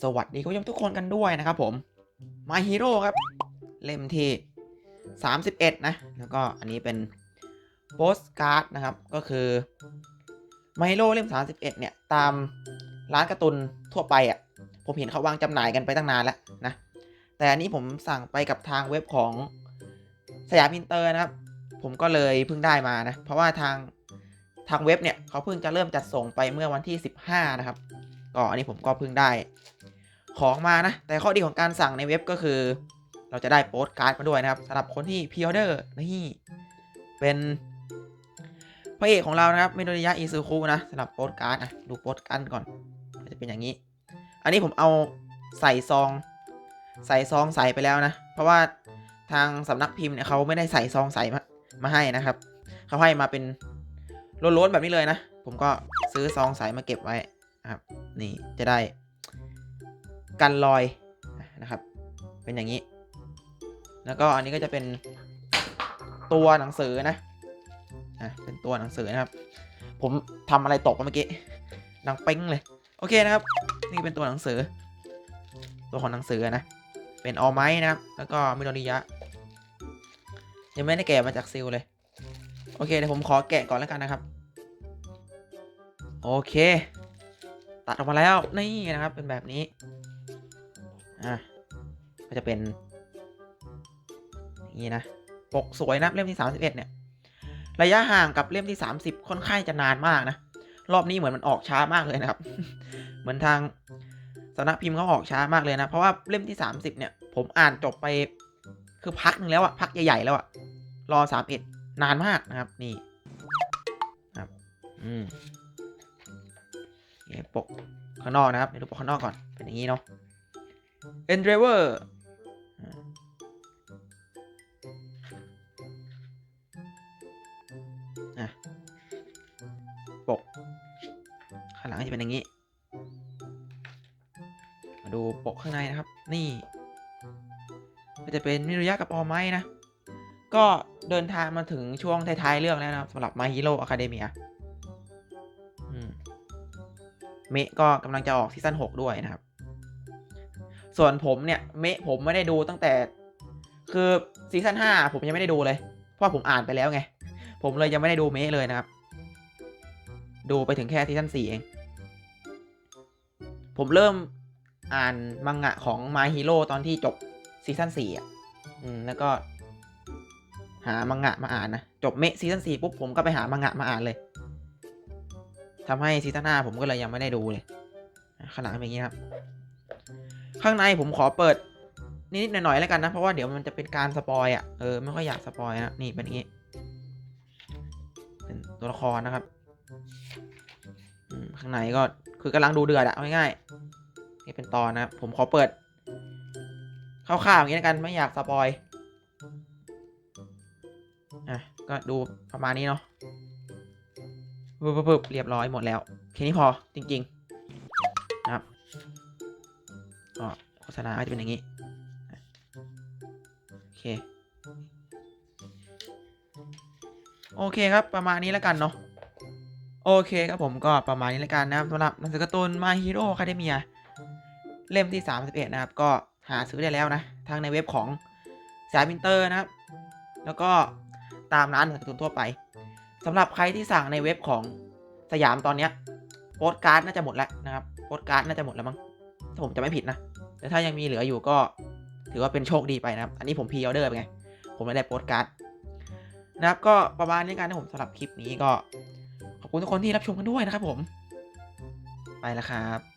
สวัสดีคุณผู้ชมทุกคนกันด้วยนะครับผม My Hero ครับ เล่มที่ 31 นะ แล้วก็อันนี้เป็นโปสการ์ดนะครับ ก็คือ My Hero เล่ม 31 เนี่ย ตามร้านการ์ตูนทั่วไปอะ่ะ ผมเห็นเขาวางจำหน่ายกันไปตั้งนานแล้วนะ แต่อันนี้ผมสั่งไปกับทางเว็บของสยามอินเตอร์นะครับ ผมก็เลยเพิ่งได้มานะ เพราะว่าทางทางเว็บเนี่ยเขาเพิ่งจะเริ่มจัดส่งไปเมื่อวันที่ 15 นะครับ ก็อันนี้ผมก็เพิ่งได้ของมานะ แต่ข้อดีของการสั่งในเว็บก็คือ เราจะได้โปสการ์ดมาด้วยนะครับสำหรับคนที่พิออเดอร์นี่เป็นพระเอกของเรานะครับเมโดริยะอิซูคุนะสำหรับโปสการ์ดอะดูโปสการ์ดก่อนจะเป็นอย่างนี้ อันนี้ผมเอาใส่ซอง ใส่ซองใส่ไปแล้วนะ เพราะว่าทางสำนักพิมพ์เนี่ยเขาไม่ได้ใส่ซองใส่มามาให้นะครับเขาให้มาเป็นล้นๆแบบนี้เลยนะ ผมก็ซื้อซองใส่มาเก็บไว้นะครับ นี่จะได้กันรอยนะครับ เป็นอย่างนี้ แล้วก็อันนี้ก็จะเป็นตัวหนังสือนะอะเป็นตัวหนังสือนะครับ ผมทำอะไรตกเมื่อกี้ดังเป้งเลย โอเคนะครับ นี่เป็นตัวหนังสือ ตัวของหนังสือนะ เป็นออไม้นะครับ แล้วก็มิโดริยะ ยังไม่ได้แกะมาจากซิลเลย โอเคเดี๋ยวผมขอแกะก่อนแล้วกันนะครับ โอเค ตัดออกมาแล้วนี่นะครับเป็นแบบนี้อะก็จะเป็นอย่างนี้นะปกสวยนะเล่มที่ 31 เนี่ย ระยะห่างกับเล่มที่ 30 ค่อนข้างจะนานมากนะ รอบนี้เหมือนมันออกช้ามากเลยนะครับ เหมือนทางสำนักพิมพ์เขาออกช้ามากเลยนะ เพราะว่าเล่มที่ 30 เนี่ย ผมอ่านจบไปคือพักหนึงแล้วอะพักใหญ่ๆแล้วอะรอ 31 นานมากนะครับ นี่ครับ อืม ปกข้างนอกนะครับเดี๋ยวดูปกข้างนอกก่อน เป็นอย่างนี้เนาะ Endeavor อ่าอะปก ข้างหลังจะเป็นอย่างนี้ มาดูปกข้างในนะครับ นี่ ก็จะเป็นมิรุยะกับออไม้นะ ก็เดินทางมาถึงช่วงท้ายๆเรื่องแล้วนะสำหรับ My Hero Academia อืม เมะก็กำลังจะออกซีซั่น6ด้วยนะครับ ส่วนผมเนี่ยเมะผมไม่ได้ดูตั้งแต่ คือซีซั่น5ผมยังไม่ได้ดูเลย เพราะผมอ่านไปแล้วไง ผมเลยยังไม่ได้ดูเมะเลยนะครับ ดูไปถึงแค่ซีซั่น4เอง ผมเริ่มอ่านมังงะของ My Hero ตอนที่จบซีซั่น4อะอืมแล้วก็ หามังงะมาอ่านนะ จบเมะซีซั่น4ปุ๊บผมก็ไปหามังงะมาอ่านเลย ทำให้ซีซั่น5ผมก็เลยยังไม่ได้ดูเลยขางหนาดเป็นอย่างนี้ครับ ข้างในผมขอเปิดนิดๆหน่อยๆแล้วกันนะ เพราะว่าเดี๋ยวมันจะเป็นการสปอยอะเออไม่ค่อยอยากสปอยนะนี่เป็นอย่างนี้ เป็นตัวละครนะครับข้างในก็คือกำลังดูเดือดอะง่ายๆนี่เป็นตอนนะผมขอเปิดคร่าวๆอย่างนี้แล้วกันไม่อยากสปอยอะก็ดูประมาณนี้เนาะ ปึ๊บๆๆเรียบร้อยหมดแล้วแค่นี้พอจริงๆนะครับก็โฆษณาจะเป็นอย่างนี้โอเคโอเคครับประมาณนี้แล้วกันเนาะโอเคครับผมก็ประมาณนี้แล้วกันนะครับสำหรับหนังสือการ์ตูน My Hero Academia เล่มที่ 31 นะครับ ก็หาซื้อได้แล้วนะทั้งในเว็บของสายมินเตอร์นะครับ แล้วก็ตามร้านหนังสือการ์ตูนทั่วไป สำหรับใครที่สั่งในเว็บของสยามตอนเนี้ยโปสการ์ดน่าจะหมดแล้วนะครับโปสการ์ดน่าจะหมดแล้วมั้งถ้าผมจะไม่ผิดนะแต่ถ้ายังมีเหลืออยู่ก็ถือว่าเป็นโชคดีไปนะครับ อันนี้ผมพีออเดอร์ไปไง ผมไม่ได้โปสการ์ดนะครับ ก็ประมาณนี้กันนะผมสำหรับคลิปนี้ก็ ขอบคุณทุกคนที่รับชมกันด้วยนะครับผม ไปแล้วครับ